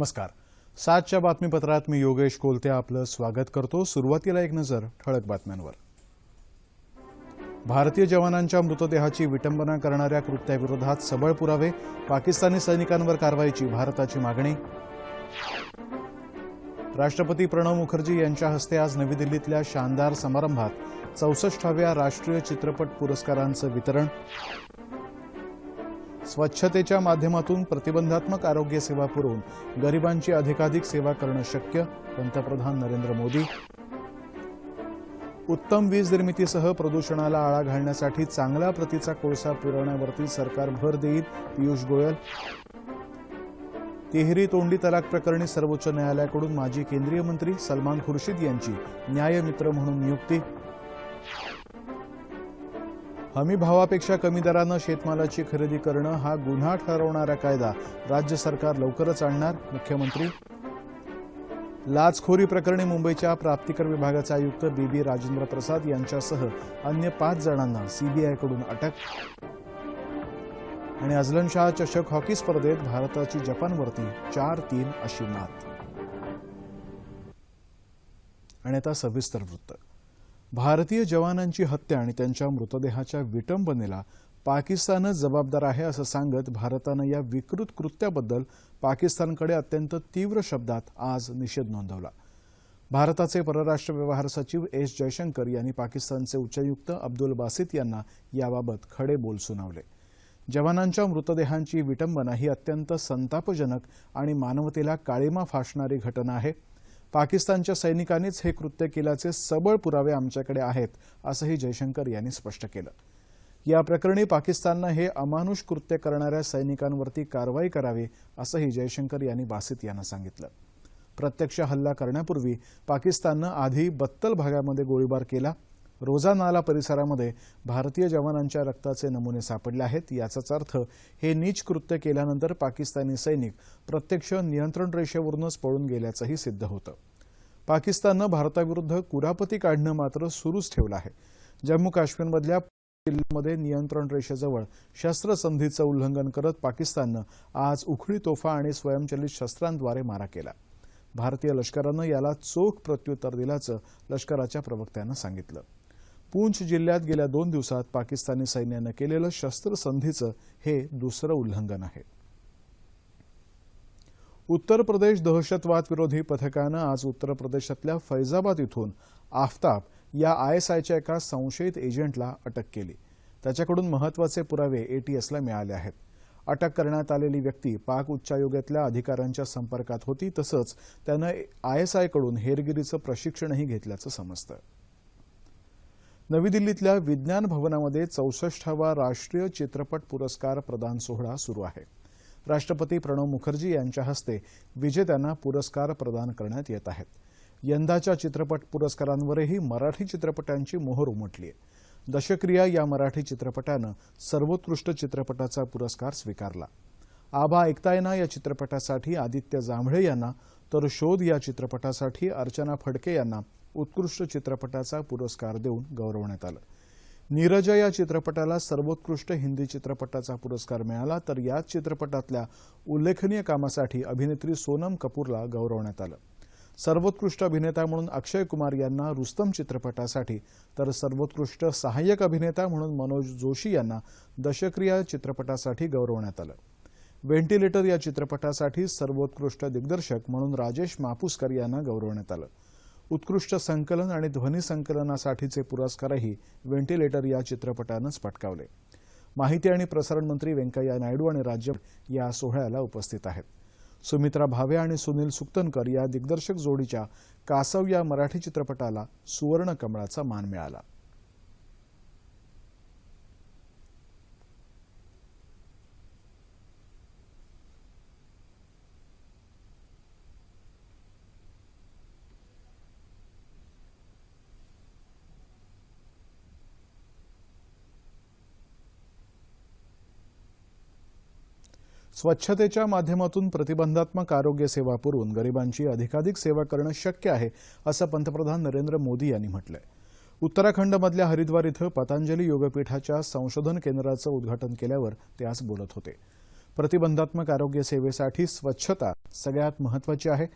नमस्कार. सातच्या बातमीपत्रात मी योगेश कोलते आपलं स्वागत करतो. सुरुवातीला एक नजर ठळक बातम्यांवर. भारतीय जवानांच्या मृतदेहाची विटंबना करणाऱ्या कृत्याविरोधात सबळ पुरावे पाकिस्तानी सैनिकांवर कारवाईची भारताची मागणी. राष्ट्रपती प्रणव मुखर्जी यांच्या हस्ते आज नवी दिल्लीतल्या शानदार समारंभात चौसष्टाव्या राष्ट्रीय चित्रपट पुरस्कारांचं वितरण. स्वच्छतेच्या माध्यमातून प्रतिबंधात्मक आरोग्य सेवा पुरवून गरिबांची अधिकाधिक सेवा करणं शक्य पंतप्रधान नरेंद्र मोदी. उत्तम वीज निर्मितीसह प्रदूषणाला आळा घालण्यासाठी चांगल्या प्रतीचा कोळसा पुरवण्यावरती सरकार भर देईल पियुष गोयल. तिहेरी तोंडी तलाक प्रकरणी सर्वोच्च न्यायालयाकडून माजी केंद्रीय मंत्री सलमान खुर्शीद यांची न्यायमित्र म्हणून नियुक्ती. हमी भावापेक्षा कमी दरानं शेतमालाची खरेदी करणं हा गुन्हा ठरवणारा कायदा राज्य सरकार लवकरच आणणार. मुख्यमंत्री लाचखोरी प्रकरणी मुंबईच्या प्राप्तिकर विभागाचे आयुक्त बी बी राजेंद्र प्रसाद यांच्यासह अन्य पाच जणांना सीबीआयकडून अटक. आणि अझलन शाह चषक हॉकी स्पर्धेत भारताची जपानवरती चार तीन अशी मात. आणि आता सविस्तर वृत्त. भारतीय जवानांची हत्या आणि त्यांच्या मृतदेहाच्या विटंबनेला पाकिस्तानच जबाबदार आहे असं सांगत भारतानं या विकृत कृत्याबद्दल पाकिस्तानकडे अत्यंत तीव्र शब्दात आज निषेध नोंदवला. भारताचे परराष्ट्र व्यवहार सचिव एस जयशंकर यांनी पाकिस्तानचे उच्चायुक्त अब्दुल बासित यांना याबाबत खडे बोल सुनावले. जवानांच्या मृतदेहांची विटंबना ही अत्यंत संतापजनक आणि मानवतेला काळीमा फासणारी घटना आहे पाकिस्तानच्या सैनिकांनीच हे कृत्य केल्याचे सबळ पुरावे आमच्याकडे आहेत असंही जयशंकर यांनी स्पष्ट केलं. या प्रकरणी पाकिस्ताननं हे अमानुष कृत्य करणाऱ्या सैनिकांवरती कारवाई करावी असंही जयशंकर यांनी बासित यांना सांगितलं. प्रत्यक्ष हल्ला करण्यापूर्वी पाकिस्ताननं आधी बत्तल भागामध्ये गोळीबार केला रोजा नाला परिसरामध्ये भारतीय जवानांच्या रक्ताचे नमुने सापडले आहेत. याचाच अर्थ हे नीच कृत्य केल्यानंतर पाकिस्तानी सैनिक प्रत्यक्ष नियंत्रण रेषेवरूनच पळून गेल्याचंही सिद्ध होतं. पाकिस्ताननं भारताविरुद्ध कुरापती काढणं मात्र सुरूच ठेवलं आहे. जम्मू काश्मीरमधल्या जिल्ह्यामध्ये नियंत्रण रेषेजवळ शस्त्रसंधीचं उल्लंघन करत पाकिस्ताननं आज उखळी तोफा आणि स्वयंचलित शस्त्रांद्वारे मारा केला. भारतीय लष्करानं याला चोख प्रत्युत्तर दिल्याचं लष्कराच्या प्रवक्त्यानं सांगितलं. पूंछ जिल्ह्यात गेल्या दोन दिवसात पाकिस्तानी सैन्यानं केलेलं शस्त्रसंधीचं हे दुसरं उल्लंघन आहे. उत्तर प्रदेश दहशतवाद विरोधी पथकानं आज उत्तर प्रदेशातल्या फैजाबाद इथून आफताब या आयएसआयच्या एका संशयित एजंटला अटक केली. त्याच्याकडून महत्त्वाचे पुरावे एटीएसला मिळाले आहेत. अटक करण्यात आलेली व्यक्ती पाक उच्चायोगातल्या अधिकाऱ्यांच्या संपर्कात होती तसंच त्यानं आयएसआयकडून हेरगिरीचं प्रशिक्षणही घेतल्याचं समजतं. नवी दिल्लीतल्या विज्ञान भवनामध्ये चौसष्टावा राष्ट्रीय चित्रपट पुरस्कार प्रदान सोहळा सुरू आहे. राष्ट्रपती प्रणव मुखर्जी यांच्या हस्ते विजेत्यांना पुरस्कार प्रदान करण्यात येत आहेत. यंदाच्या चित्रपट पुरस्कारांवरही मराठी चित्रपटांची मोहर उमटली आहे. दशक्रिया या मराठी चित्रपटानं सर्वोत्कृष्ट चित्रपटाचा पुरस्कार स्वीकारला. आबा ऐकतायना या चित्रपटासाठी आदित्य जांभळे यांना तर शोध या चित्रपटासाठी अर्चना फडके यांना उत्कृष्ट चित्रपटाचा पुरस्कार देऊन गौरवण्यात आलं. नीरजा या चित्रपटाला सर्वोत्कृष्ट हिंदी चित्रपटाचा पुरस्कार मिळाला तर याच चित्रपटातल्या उल्लेखनीय कामासाठी अभिनेत्री सोनम कपूरला गौरवण्यात आलं. सर्वोत्कृष्ट अभिनेता म्हणून अक्षय कुमार यांना रुस्तम चित्रपटासाठी तर सर्वोत्कृष्ट सहाय्यक अभिनेता म्हणून मनोज जोशी यांना दशक्रिया चित्रपटासाठी गौरवण्यात आलं. व्हेंटिलेटर या चित्रपटासाठी सर्वोत्कृष्ट दिग्दर्शक म्हणून राजेश मापुसकर यांना गौरवण्यात आलं. उत्कृष्ट संकलन आणि ध्वनी संकलनासाठीचे पुरस्कारही व्हेंटिलेटर या चित्रपटानंच पटकावले. माहिती आणि प्रसारण मंत्री व्यंकय्या नायडू आणि राज्य या सोहळ्याला उपस्थित आहेत. सुमित्रा भावे आणि सुनील सुक्तनकर या दिग्दर्शक जोडीच्या कासव या मराठी चित्रपटाला सुवर्ण कमळाचा मान मिळाला. स्वच्छतेच्या माध्यमातून प्रतिबंधात्मक आरोग्य सेवा पुरवून गरिबांची अधिकाधिक सेवा करणं शक्य आहे असं पंतप्रधान नरेंद्र मोदी यांनी म्हटलंय. उत्तराखंडमधल्या हरिद्वार इथं पतंजली योगपीठाच्या संशोधन केंद्राचं उद्घाटन केल्यावर ते आज बोलत होते. प्रतिबंधात्मक आरोग्य सेवेसाठी स्वच्छता सगळ्यात महत्वाची आहे.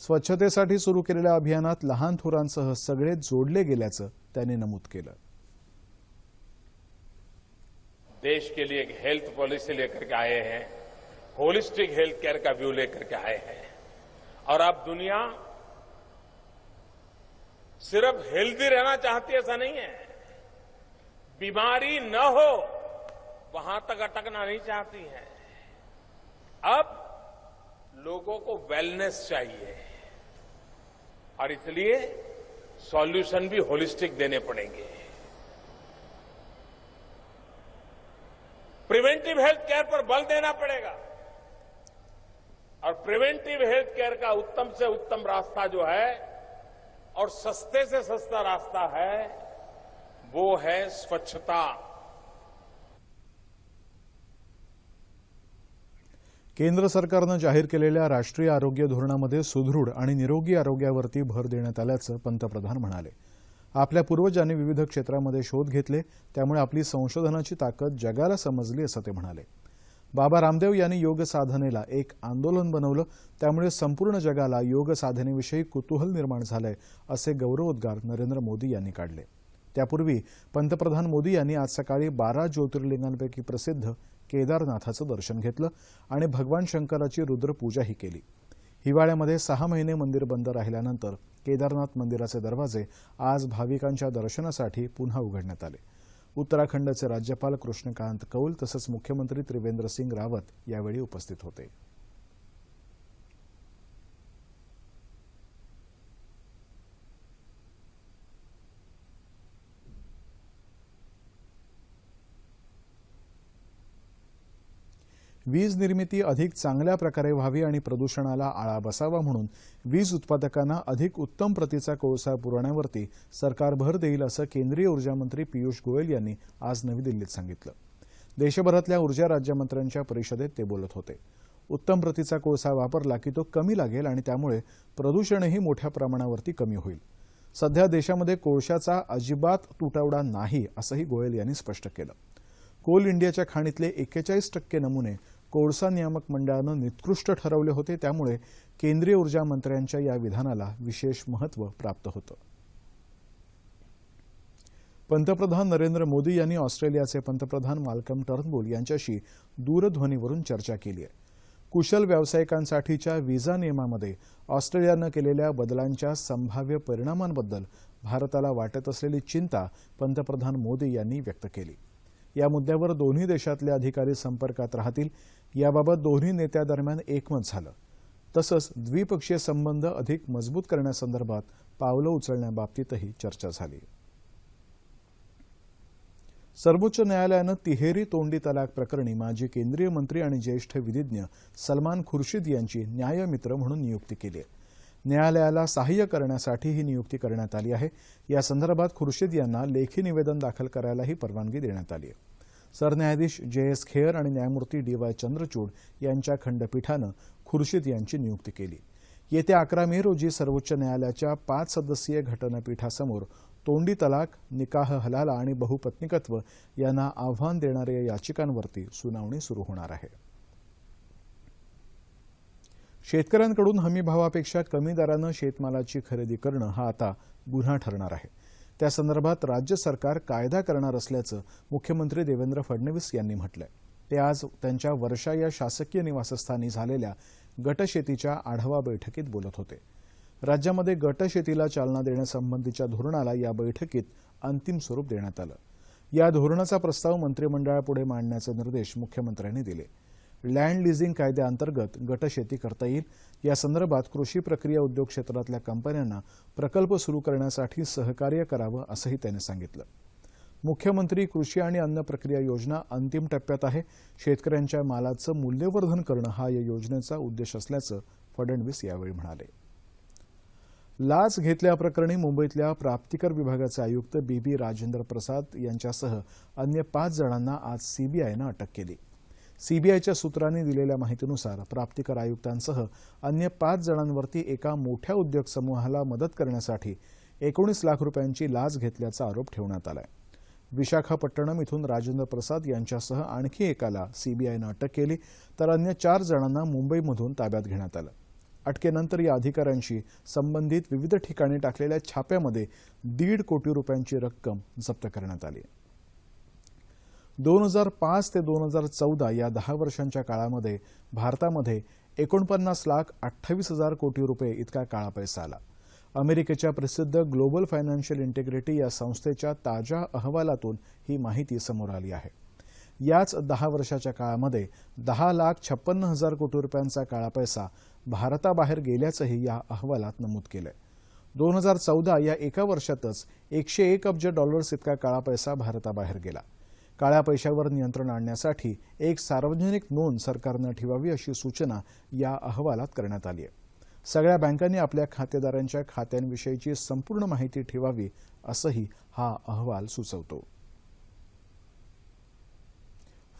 स्वच्छतेसाठी सुरू केलेल्या अभियानात लहान थोरांसह सगळे जोडले गेल्याचं त्यांनी नमूद केलं. देश के लिए एक हेल्थ पॉलिसी लेकर के आए हैं. होलिस्टिक हेल्थ केयर का व्यू लेकर के आए हैं। और अब दुनिया सिर्फ़ हेल्दी रहना चाहती ऐसा नहीं है। बीमारी न हो, वहाँ तक अटकना नहीं चाहती है। अब लोगों को वेलनेस चाहिए। और इसलिए सॉल्यूशन भी होलिस्टिक देने पड़ेंगे। प्रिवेंटिव हेल्थ केयर पर बल देना पड़ेगा। और प्रिवेंटिव हेल्थ केयर का उत्तम से उत्तम रास्ता जो है और सस्ते से सस्ता रास्ता है वो है स्वच्छता। केंद्र सरकारनं जाहीर केलेल्या राष्ट्रीय आरोग्य धोरणामध्ये सुदृढ आणि निरोगी आरोग्यावरती भर देण्यात आल्याचं पंतप्रधान म्हणाले. आपल्या पूर्वजांनी विविध क्षेत्रामध्ये शोध घेतले त्यामुळे आपली संशोधनाची ताकद जगाला समजली असं ते म्हणाले. बाबा रामदेव यांनी योग साधनेला एक आंदोलन बनवलं. त्यामुळे संपूर्ण जगाला योग साधनेविषयी कुतूहल निर्माण झालंय असे गौरवोद्गार नरेंद्र मोदी यांनी काढले. त्यापूर्वी पंतप्रधान मोदी यांनी आज सकाळी बारा ज्योतिर्लिंगांपैकी प्रसिद्ध केदारनाथाचं दर्शन घेतलं आणि भगवान शंकराची रुद्रपूजाही केली. हिवाळ्यामध्ये सहा महिने मंदिर बंद राहिल्यानंतर केदारनाथ मंदिराचे दरवाजे आज भाविकांच्या दर्शनासाठी पुन्हा उघडण्यात आले. उत्तराखंडचे राज्यपाल कृष्णकांत कौल तसंच मुख्यमंत्री त्रिवेंद्र सिंग रावत यावेळी उपस्थित होते. वीज निर्मिती अधिक चांगल्या प्रकारे व्हावी आणि प्रदूषणाला आळा बसावा म्हणून वीज उत्पादकांना अधिक उत्तम प्रतीचा कोळसा पुरवण्यावरती सरकार भर देईल असं केंद्रीय ऊर्जामंत्री पियुष गोयल यांनी आज नवी दिल्लीत सांगितलं. देशभरातल्या ऊर्जा राज्यमंत्र्यांच्या परिषदेत ते बोलत होते. उत्तम प्रतीचा कोळसा वापरला की तो कमी लागेल आणि त्यामुळे प्रदूषणही मोठ्या प्रमाणावरती कमी होईल. सध्या देशामध्ये कोळशाचा अजिबात तुटवडा नाही असंही गोयल यांनी स्पष्ट केलं. कोल इंडियाच्या खाणीतले एक्केचाळीस टक्के नमुने कोळसा नियामक मंडळानं निकृष्ट ठरवले होते. त्यामुळे केंद्रीय ऊर्जा मंत्र्यांच्या या विधानाला विशेष महत्त्व प्राप्त होतं. पंतप्रधान नरेंद्र मोदी यांनी ऑस्ट्रेलियाचे पंतप्रधान माल्कम टर्नबुल यांच्याशी दूरध्वनीवरून चर्चा केली आहे. कुशल व्यावसायिकांसाठीच्या व्हिसा नियमामध्ये ऑस्ट्रेलियानं केलेल्या बदलांच्या संभाव्य परिणामांबद्दल भारताला वाटत असलेली चिंता पंतप्रधान मोदी यांनी व्यक्त केली. या मुद्द्यावर दोन्ही देशातले अधिकारी संपर्कात राहतील. याबाबत दोन्ही नेत्यादरम्यान एकमत झालं. तसंच द्विपक्षीय संबंध अधिक मजबूत करण्यासंदर्भात पावलं उचलण्याबाबतीतही चर्चा झाली. सर्वोच्च न्यायालयानं तिहेरी तोंडी तलाक प्रकरणी माजी केंद्रीय मंत्री आणि ज्येष्ठ विधिज्ञ सलमान खुर्शीद यांची न्यायमित्र म्हणून नियुक्ती केली आहे. न्यायालयाला सहाय्य करण्यासाठी ही नियुक्ती करण्यात आली आहे. या संदर्भात खुर्शीद यांना लेखी निवेदन दाखल करायलाही परवानगी देण्यात आली आहे. सरन्यायाधीश जे एस खेअर आणि न्यायमूर्ती डी वाय चंद्रचूड यांच्या खंडपीठानं खुर्शीद यांची नियुक्ती केली. येत्या अकरा मे रोजी सर्वोच्च न्यायालयाच्या पाच सदस्यीय घटनापीठासमोर तोंडी तलाक निकाह हलाला आणि बहुपत्निकत्व यांना आव्हान देणाऱ्या याचिकांवरती सुनावणी सुरू होणार आहे. शेतकऱ्यांकडून हमीभावापेक्षा कमी दरानं शेतमालाची खरेदी करणं हा आता गुन्हा ठरणार आहे. त्यासंदर्भात राज्य सरकार कायदा करणार असल्याचं मुख्यमंत्री देवेंद्र फडणवीस यांनी म्हटलंय. ते आज त्यांच्या वर्षा या शासकीय निवासस्थानी झालेल्या गटशेतीच्या आढावा बैठकीत बोलत होते. राज्यामध्ये गटशेतीला चालना देण्यासंबंधीच्या धोरणाला या बैठकीत अंतिम स्वरूप देण्यात आलं. या धोरणाचा प्रस्ताव मंत्रिमंडळापुढे मांडण्याचे निर्देश मुख्यमंत्र्यांनी दिले. लँड लिझिंग कायद्याअंतर्गत गटशेती करता येईल. या संदर्भात कृषी प्रक्रिया उद्योग क्षेत्रातल्या कंपन्यांना प्रकल्प सुरू करण्यासाठी सहकार्य करावं असंही त्यांनी सांगितलं. मुख्यमंत्री कृषी आणि अन्न प्रक्रिया योजना अंतिम टप्प्यात आहे. शेतकऱ्यांच्या मालाचं मूल्यवर्धन करणं हा या योजनेचा उद्देश असल्याचं फडणवीस यावेळी म्हणाले. लाच घेतल्याप्रकरणी मुंबईतल्या प्राप्तिकर विभागाचे आयुक्त बी बी राजेंद्र प्रसाद यांच्यासह अन्य पाच जणांना आज सीबीआयनं अटक केली. सीबीआयच्या सूत्रांनी दिलेल्या माहितीनुसार प्राप्तिकर आयुक्तांसह अन्य पाच जणांवरती एका मोठ्या उद्योग समूहाला मदत करण्यासाठी एकोणीस लाख रुपयांची लाच घेतल्याचा आरोप ठेवण्यात आलाय. विशाखापट्टणम इथून राजेंद्र प्रसाद यांच्यासह आणखी एकाला सीबीआयनं अटक केली तर अन्य चार जणांना मुंबईमधून ताब्यात घेण्यात आलं. अटकेनंतर या अधिकाऱ्यांशी संबंधित विविध ठिकाणी टाकलेल्या छाप्यामध्ये दीड कोटी रुपयांची रक्कम जप्त करण्यात आली दोन हजार पाच ते दोन हजार चौदा या दहा वर्षांच्या काळामध्ये भारतामध्ये एकोणपन्नास लाख अठ्ठावीस हजार कोटी रुपये इतका काळा पैसा आला. अमेरिकेच्या प्रसिद्ध ग्लोबल फायनान्शियल इंटिग्रिटी या संस्थेच्या ताज्या अहवालातून ही माहिती समोर आली आहे. याच दहा वर्षाच्या काळामध्ये दहा लाख छप्पन्न हजार कोटी रुपयांचा काळा पैसा भारताबाहेर गेल्याचंही या अहवालात नमूद केलंय. दोन हजार चौदा या एका वर्षातच एकशे एक अब्ज डॉलर्स इतका काळा पैसा भारताबाहेर गेला. काळ्या पैशावर नियंत्रण आणण्यासाठी एक सार्वजनिक नोंद सरकारनं ठेवावी अशी सूचना या अहवालात करण्यात आली आहे. सगळ्या बँकांनी आपल्या खातेदारांच्या खात्यांविषयीची संपूर्ण माहिती ठेवावी असंही हा अहवाल सुचवतो.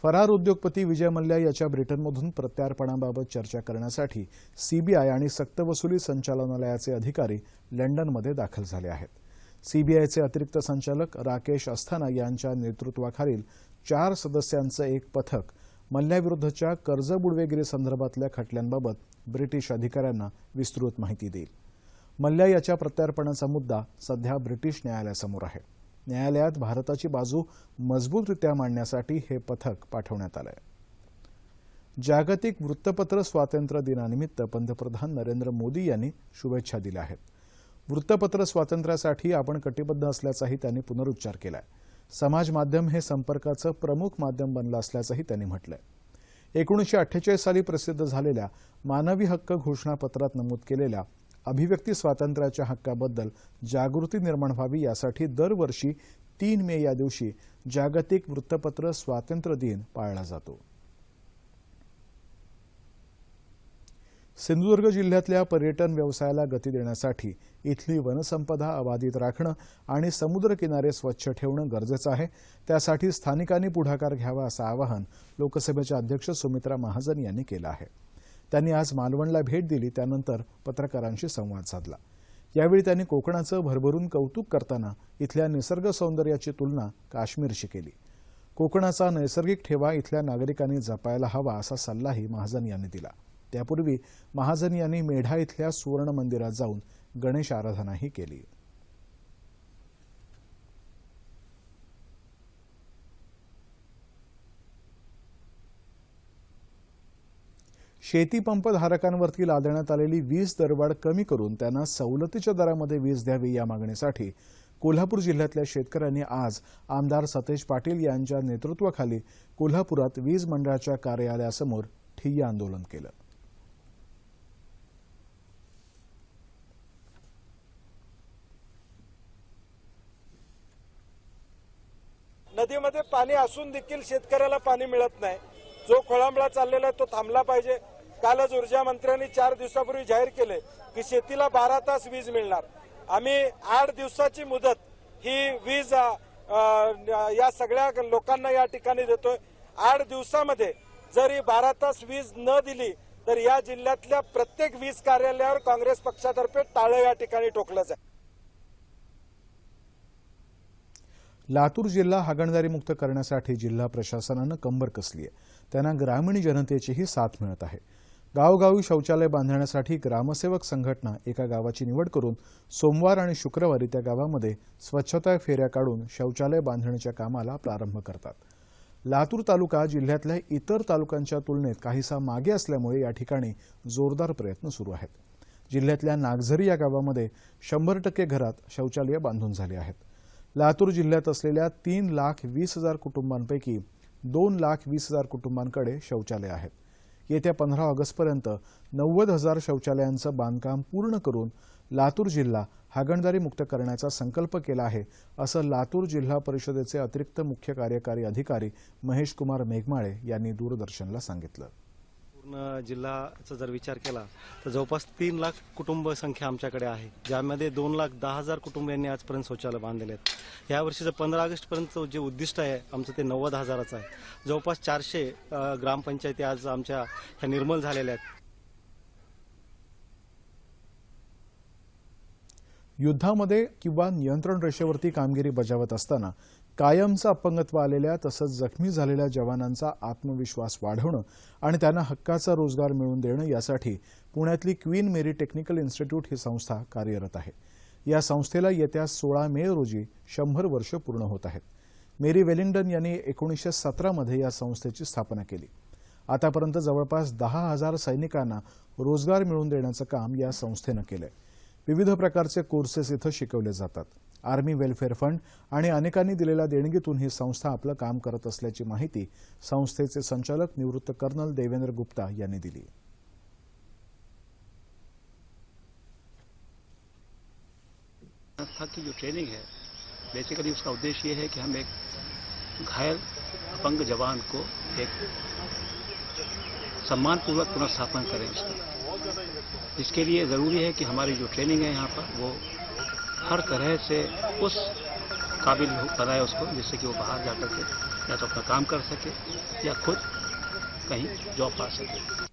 फरार उद्योगपती विजय मल्ल्या याच्या ब्रिटनमधून प्रत्यार्पणाबाबत चर्चा करण्यासाठी सीबीआय आणि सक्तवसुली संचालनालयाचे अधिकारी लंडनमध्ये दाखल झाले आहेत. सीबीआयचे अतिरिक्त संचालक राकेश अस्थाना यांच्या नेतृत्वाखालील चार सदस्यांचं एक पथक मल्ल्याविरुद्धच्या कर्ज बुडवेगिरी संदर्भातल्या खटल्यांबाबत ब्रिटिश अधिकाऱ्यांना विस्तृत माहिती देईल. मल्ल्या याच्या प्रत्यार्पणाचा मुद्दा सध्या ब्रिटिश न्यायालयासमोर आहे. न्यायालयात भारताची बाजू मजबूतरित्या मांडण्यासाठी हे पथक पाठवण्यात आलं आहे जागतिक वृत्तपत्र स्वातंत्र्य दिनानिमित्त पंतप्रधान नरेंद्र मोदी यांनी शुभेच्छा दिल्या आहेत. वृत्तपत्र स्वातंत्र्यासाठी आपण कटिबद्ध असल्याचाही त्यांनी पुनरुच्चार केलाय. समाज माध्यम हे संपर्काचं प्रमुख माध्यम बनलं असल्याचंही त्यांनी म्हटलंय. एकोणीसशे अठ्ठेचाळीस साली प्रसिद्ध झालेल्या मानवी हक्क घोषणापत्रात नमूद केलेल्या अभिव्यक्ती स्वातंत्र्याच्या हक्काबद्दल जागृती निर्माण व्हावी यासाठी दरवर्षी तीन मे या दिवशी जागतिक वृत्तपत्र स्वातंत्र्य दिन पाळला जातो. सिंधुदुर्ग जिल्ह्यातल्या पर्यटन व्यवसायाला गती देण्यासाठी इथली वनसंपदा अबाधित राखणं आणि समुद्रकिनारे स्वच्छ ठेवणं गरजेचं आहे. त्यासाठी स्थानिकांनी पुढाकार घ्यावा असं आवाहन लोकसभेच्या अध्यक्ष सुमित्रा महाजन यांनी केलं आहे. त्यांनी आज मालवणला भेट दिली त्यानंतर पत्रकारांशी संवाद साधला. यावेळी त्यांनी कोकणाचं भरभरून कौतुक करताना इथल्या निसर्ग सौंदर्याची तुलना काश्मीरशी केली. कोकणाचा नैसर्गिक ठेवा इथल्या नागरिकांनी जपायला हवा असा सल्लाही महाजन यांनी दिला. त्यापूर्वी महाजन यांनी मेढा इथल्या सुवर्ण मंदिरात जाऊन गणेश आराधनाही केली. शेतीपंप धारकांवरती लादण्यात आलेली वीज दरवाढ कमी करून त्यांना सवलतीच्या दरामध्ये वीज द्यावी या मागणीसाठी कोल्हापूर जिल्ह्यातल्या शेतकऱ्यांनी आज आमदार सतेज पाटील यांच्या नेतृत्वाखाली कोल्हापुरात वीज मंडळाच्या कार्यालयासमोर ठिय्या आंदोलन केलं. पाणी असून देखील शेतकऱ्याला पाणी मिळत नाही. जो खोळंबळा चाललेला आहे तो थांबला पाहिजे. कालच ऊर्जा मंत्र्यांनी चार दिवसापूर्वी जाहीर केले की शेतीला बारा तास वीज मिळणार. आम्ही आठ दिवसाची मुदत ही वीज या सगळ्या लोकांना या ठिकाणी देतोय. आठ दिवसामध्ये जर ही बारा तास वीज न दिली तर या जिल्ह्यातल्या प्रत्येक वीज कार्यालयावर काँग्रेस पक्षातर्फे टाळं या ठिकाणी टोकलं जाईल लातूर जिल्हा हागणदारी मुक्त करण्यासाठी जिल्हा प्रशासनानं कंबर कसली आहे? त्यांना ग्रामीण जनतेचीही साथ मिळत आहे. गावोगावी शौचालय बांधण्यासाठी ग्रामसेवक संघटना एका गावाची निवड करून सोमवार आणि शुक्रवारी त्या गावामध्ये स्वच्छता फेऱ्या काढून शौचालय बांधण्याच्या कामाला प्रारंभ करतात. लातूर तालुका जिल्ह्यातल्या इतर तालुक्यांच्या तुलनेत काहीसा मागे असल्यामुळे या ठिकाणी जोरदार प्रयत्न सुरू आहेत. जिल्ह्यातल्या नागझरी या गावामध्ये शंभर टक्के घरात शौचालय बांधून झाली आहेत. लातूर जिल्ह्यात असलेल्या तीन लाख वीस हजार कुटुंबांपैकी दोन लाख वीस हजार कुटुंबांकडे शौचालय आहेत. येत्या पंधरा ऑगस्टपर्यंत नव्वद हजार शौचालयांचं बांधकाम पूर्ण करून लातूर जिल्हा हागणदारी मुक्त करण्याचा संकल्प केला आहे असं लातूर जिल्हा परिषदेचे अतिरिक्त मुख्य कार्यकारी अधिकारी महेश कुमार मेघमाळे यांनी दूरदर्शनला सांगितलं. पूर्ण जिल्ह्याचा जर विचार केला तर जवळपास तीन लाख कुटुंब संख्या आमच्याकडे आहे ज्यामध्ये दोन लाख दहा हजार कुटुंबियांनी आजपर्यंत शौचालय बांधलेले आहेत. या वर्षीचं पंधरा ऑगस्टपर्यंत जे उद्दिष्ट आहे आमचं ते नव्वद हजाराचं आहे. जवळपास चारशे ग्रामपंचायती आज आमच्या ह्या निर्मल झालेल्या आहेत. युद्धामध्ये किंवा नियंत्रण रेषेवरती कामगिरी बजावत असताना कायमचं अपंगत्व आलेल्या तसंच जखमी झालेल्या जवानांचा आत्मविश्वास वाढवणं आणि त्यांना हक्काचा रोजगार मिळवून देणं यासाठी पुण्यातली क्वीन मेरी टेक्निकल इन्स्टिट्यूट ही संस्था कार्यरत आहे. या संस्थेला येत्या सोळा मे रोजी शंभर वर्ष पूर्ण होत आहेत. मेरी वेलिंग्टन यांनी एकोणीसशे सतरामध्ये या संस्थेची स्थापना केली. आतापर्यंत जवळपास दहा हजार सैनिकांना रोजगार मिळवून देण्याचं काम या संस्थेनं केलंय. विविध प्रकारचे कोर्सेस इथं शिकवले जातात. आर्मी वेलफेअर फंड आणि अनेकांनी दिलेल्या देणगीतून ही संस्था आपलं काम करत असल्याची माहिती संचालक निवृत्त कर्नल देवेंद्र गुप्ता यांनी दिली. संस्था की जो ट्रेनिंग है बेसिकली उसका उद्देश्य ये है कि हम एक घायल, अपंग जवान को एक सम्मानपूर्वक पुनर्स्थापन करें उसका इसके लिए ज़रूरी है कि हमारी जो ट्रेनिंग है यहाँ पर, वो हर तरह से उस काबिल हो- बनाए उसको जिससे कि वो बाहर जाकर के या तो अपना काम कर सके या खुद कहीं जॉब पा सके।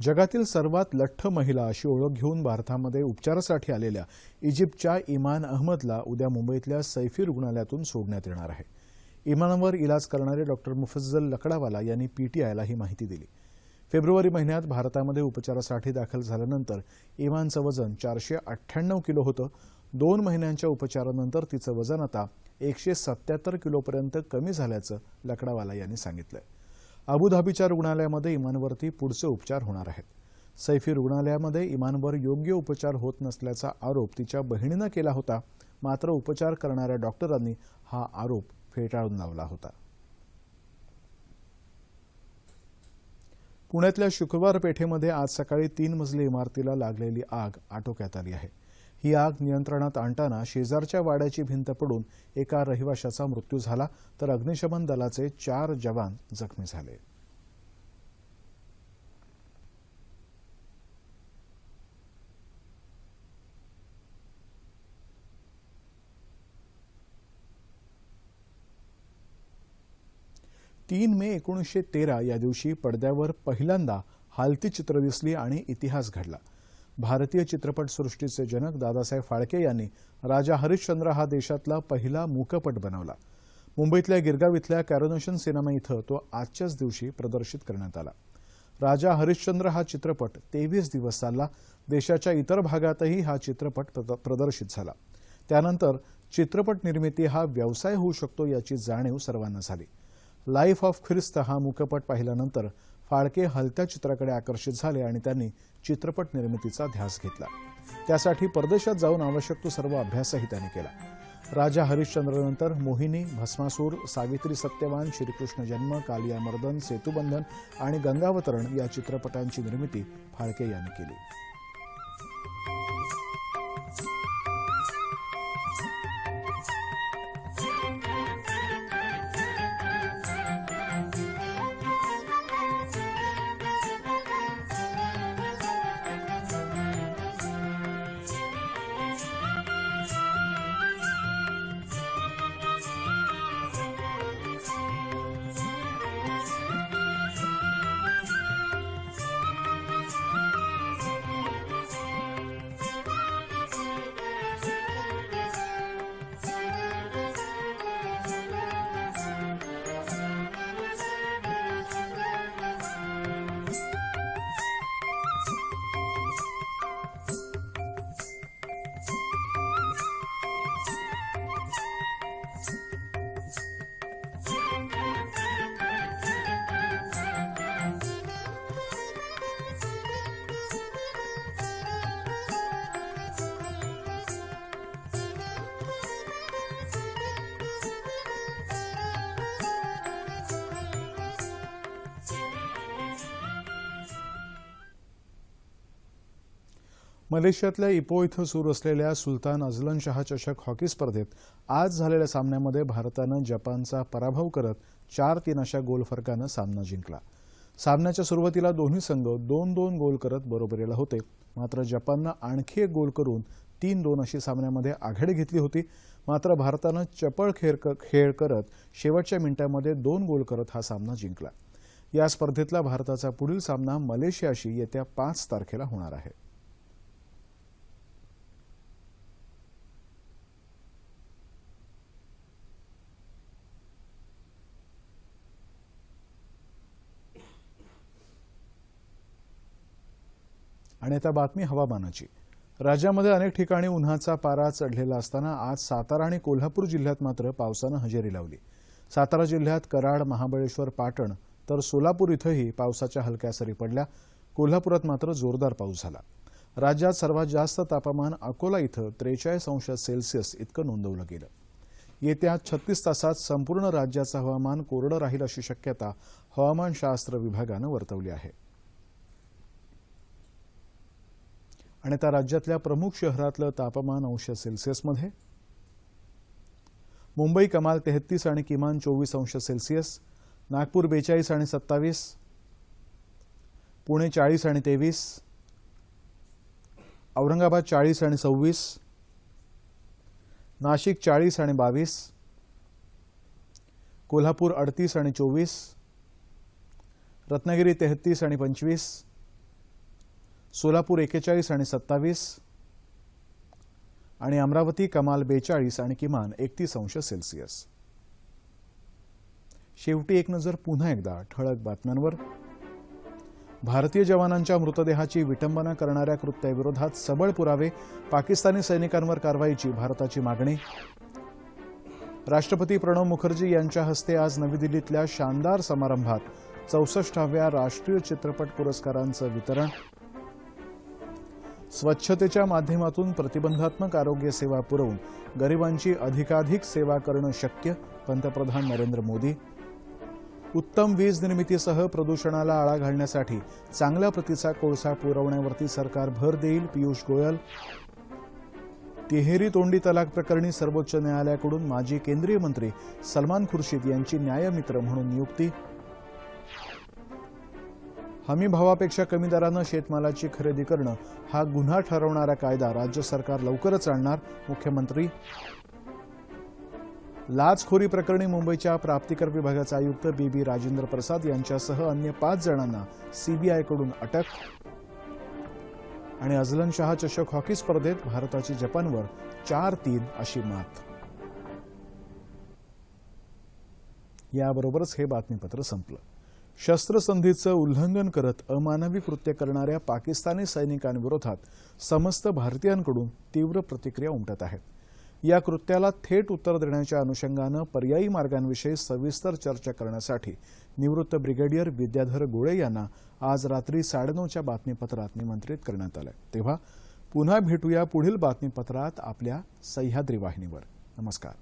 जगातील सर्वात लठ्ठ महिला अशी ओळख घेऊन भारतामध्ये उपचारासाठी आलेल्या इजिप्तच्या इमान अहमदला उद्या मुंबईतल्या सैफी रुग्णालयातून सोडण्यात येणार आहे. इमानवर इलाज करणारे डॉक्टर मुफज्जल लकडावाला यांनी पीटीआयला ही माहिती दिली. फेब्रुवारी महिन्यात भारतामध्ये उपचारासाठी दाखल झाल्यानंतर इमानचं वजन चारशे अठ्ठ्याण्णव किलो होतं. दोन महिन्यांच्या उपचारानंतर तिचं वजन आता एकशे सत्याहत्तर किलोपर्यंत कमी झाल्याचं लकडावाला यांनी सांगितलं अबुधाबीच्या रुग्णालयामध्ये इमानवरती पुढचे उपचार होणार आहेत. सैफी रुग्णालयामध्ये इमानवर योग्य उपचार होत नसल्याचा आरोप तिच्या बहिणीनं केला होता. मात्र उपचार करणाऱ्या डॉक्टरांनी हा आरोप फेटाळून लावला होता. पुण्यातल्या शुक्रवार पेठेमध्ये आज सकाळी तीन मजली इमारतीला लागलेली आग आटोक्यात आली आहे. ही आग नियंत्रणात आणताना शेजारच्या वाड्याची भिंत पडून एका रहिवाशाचा मृत्यू झाला तर अग्निशमन दलाचे चार जवान जखमी झाले. तीन मे एकोणीसशे तेरा या दिवशी पडद्यावर पहिल्यांदा हालती चित्र दिसली आणि इतिहास घडला. भारतीय चित्रपटसृष्टीचे जनक दादासाहेब फाळके यांनी राजा हरिश्चंद्र हा देशातला पहिला मूकपट बनवला. मुंबईतल्या गिरगाव इथल्या कॅरोनेशन सिनेमा इथं तो आजच्याच दिवशी प्रदर्शित करण्यात आला. राजा हरिश्चंद्र हा चित्रपट तेवीस दिवस चालला. देशाच्या इतर भागातही हा चित्रपट प्रद- प्रदर्शित झाला. त्यानंतर चित्रपट निर्मिती हा व्यवसाय होऊ शकतो याची जाणीव सर्वांना झाली. लाईफ ऑफ ख्रिस्त हा मुकपट पाहिल्यानंतर फाळके हलत्या चित्राकडे आकर्षित झाले आणि त्यांनी चित्रपट निर्मितीचा ध्यास घेतला. त्यासाठी परदेशात जाऊन आवश्यक तो सर्व अभ्यासही त्यांनी केला. राजा हरिश्चंद्रनंतर मोहिनी भस्मासूर सावित्री सत्यवान श्रीकृष्ण जन्म कालिया मर्दन सेतुबंधन आणि गंगावतरण या चित्रपटांची निर्मिती फाळके यांनी केली. मलेशियातल्या इपो इथं सुरू असलेल्या सुलतान अझलन शाह चषक हॉकी स्पर्धेत आज झालेल्या सामन्यामध्ये भारतानं जपानचा पराभव करत चार तीन अशा गोल फरकानं सामना जिंकला. सामन्याच्या सुरुवातीला दोन्ही संघ दोन दोन गोल करत बरोबरीला होते. मात्र जपाननं आणखी एक गोल करून तीन दोन अशी सामन्यामध्ये आघाडी घेतली होती. मात्र भारतानं चपळ खेळ खेळ करत शेवटच्या मिनिटांमध्ये दोन गोल करत हा सामना जिंकला. या स्पर्धेतला भारताचा पुढील सामना मलेशियाशी येत्या पाच तारखेला होणार आहे. आणि आता बातमी हवामानाची. राज्यामध्ये अनेक ठिकाणी उन्हाचा पारा चढलेला असताना आज सातारा आणि कोल्हापूर जिल्ह्यात मात्र पावसानं हजेरी लावली. सातारा जिल्ह्यात कराड महाबळेश्वर पाटण तर सोलापूर इथंही पावसाच्या हलक्या सरी पडल्या. कोल्हापुरात मात्र जोरदार पाऊस झाला. राज्यात सर्वात जास्त तापमान अकोला इथं त्रेचाळीस अंश सेल्सिअस इतकं नोंदवलं गेलं. येत्या छत्तीस तासात संपूर्ण राज्याचं हवामान कोरडं राहील अशी शक्यता हवामानशास्त्र विभागानं वर्तवली आहे. आणि त्या राज्यातल्या प्रमुख शहरातलं तापमान अंश सेल्सिअसमध्ये. मुंबई कमाल तेहतीस आणि किमान चोवीस अंश सेल्सिअस नागपूर बेचाळीस आणि सत्तावीस पुणे चाळीस आणि तेवीस औरंगाबाद चाळीस आणि सव्वीस नाशिक चाळीस आणि बावीस कोल्हापूर अडतीस आणि चोवीस रत्नागिरी तेहतीस आणि पंचवीस सोलापूर एकेचाळीस आणि सत्तावीस आणि अमरावती कमाल बेचाळीस आणि किमान एकतीस अंश सेल्सिअस. शेवटी एक नजर पुन्हा एकदा ठळक बातम्यांवर. भारतीय जवानांच्या मृतदेहाची विटंबना करणाऱ्या कृत्याविरोधात सबळ पुरावे पाकिस्तानी सैनिकांवर कारवाईची भारताची मागणी. राष्ट्रपती प्रणव मुखर्जी यांच्या हस्ते आज नवी दिल्लीतल्या शानदार समारंभात चौसष्टाव्या राष्ट्रीय चित्रपट पुरस्कारांचं वितरण. स्वच्छतेच्या माध्यमातून प्रतिबंधात्मक आरोग्य सेवा पुरवून गरिबांची अधिकाधिक सेवा करणं शक्य पंतप्रधान नरेंद्र मोदी. उत्तम वीज निर्मितीसह प्रदूषणाला आळा घालण्यासाठी चांगल्या प्रतीचा कोळसा पुरवण्यावरती सरकार भर देईल पियुष गोयल. तिहेरी तोंडी तलाक प्रकरणी सर्वोच्च न्यायालयाकडून माजी केंद्रीय मंत्री सलमान खुर्शीद यांची न्यायमित्र म्हणून नियुक्ती. हमी भावापेक्षा कमी दरानं शेतमालाची खरेदी करणं हा गुन्हा ठरवणारा कायदा राज्य सरकार लवकरच आणणार मुख्यमंत्री. लाचखोरी प्रकरणी मुंबईच्या प्राप्तिकर विभागाचे आयुक्त बी बी राजेंद्र प्रसाद यांच्यासह अन्य पाच जणांना सीबीआयकडून अटक. आणि अझलन शाह चषक हॉकी स्पर्धेत भारताची जपानवर चार तीन अशी मात. याबरोबरच हे बातमीपत्र संपलं. शस्त्रसंधीचं उल्लंघन करत अमानवी कृत्य करणाऱ्या पाकिस्तानी सैनिकांविरोधात समस्त भारतीयांकडून तीव्र प्रतिक्रिया उमटत आहेत या कृत्याला थेट उत्तर देण्याच्या अनुषंगानं पर्यायी मार्गांविषयी सविस्तर चर्चा करण्यासाठी निवृत्त ब्रिगेडियर विद्याधर गोळे यांना आज रात्री साडेनऊच्या बातमीपत्रात निमंत्रित करण्यात आलं तेव्हा पुन्हा भेटूया पुढील बातमीपत्रात आपल्या सह्याद्री वाहिनीवर. नमस्कार.